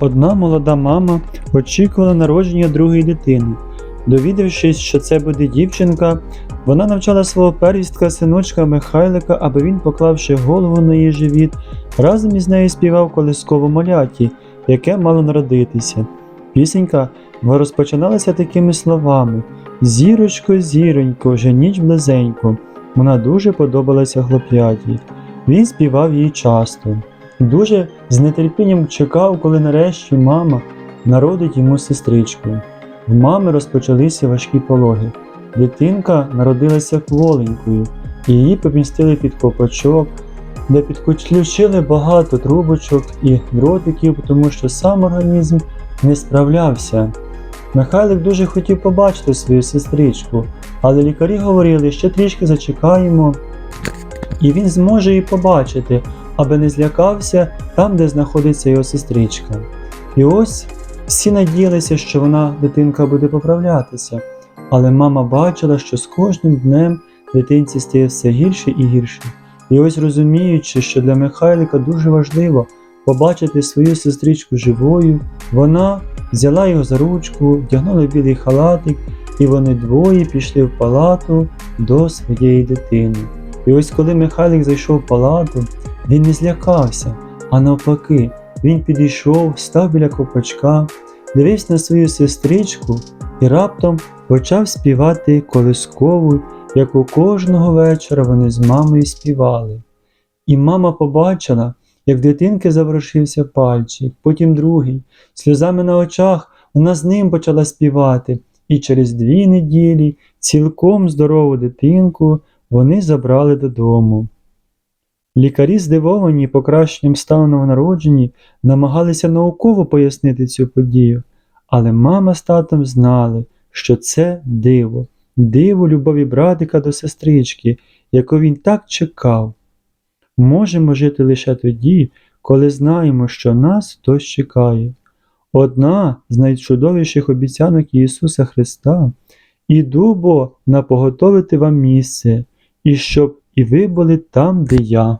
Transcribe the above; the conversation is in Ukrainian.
Одна молода мама очікувала народження другої дитини. Довідавшись, що це буде дівчинка, вона навчала свого первістка синочка Михайлика, аби він, поклавши голову на її живіт, разом із нею співав колисково моляті, яке мало народитися. Пісенька розпочиналася такими словами: Зірочко, зіронько, вже ніч близенько. Вона дуже подобалася хлоп'яті. Він співав їй часто. Дуже з нетерпінням чекав, коли нарешті мама народить йому сестричку. В мами розпочалися важкі пологи. Дитинка народилася кволенькою, і її помістили під копачок, де підключили багато трубочок і дротиків, тому що сам організм не справлявся. Михайлик дуже хотів побачити свою сестричку, але лікарі говорили, що трішки зачекаємо, і він зможе її побачити, аби не злякався там, де знаходиться його сестричка. І ось всі надіялися, що вона, дитинка, буде поправлятися, але мама бачила, що з кожним днем дитинці стає все гірше і гірше. І ось розуміючи, що для Михайлика дуже важливо побачити свою сестричку живою, вона взяла його за ручку, вдягнула білий халатик, і вони двоє пішли в палату до своєї дитини. І ось коли Михайлик зайшов в палату, він не злякався, а навпаки, він підійшов, став біля копачка, дивився на свою сестричку і раптом почав співати колискову, яку кожного вечора вони з мамою співали. І мама побачила, як дитинки заворушився пальчик, потім другий, сльозами на очах вона з ним почала співати, і через дві неділі цілком здорову дитинку вони забрали додому. Лікарі, здивовані покращенням стану новонароджені, намагалися науково пояснити цю подію, але мама з татом знали, що це диво, диво любові братика до сестрички, яку він так чекав. Можемо жити лише тоді, коли знаємо, що нас хтось чекає. Одна з найчудовіших обіцянок Ісуса Христа Іду бо напоготовити вам місце, і щоб і ви були там, де я.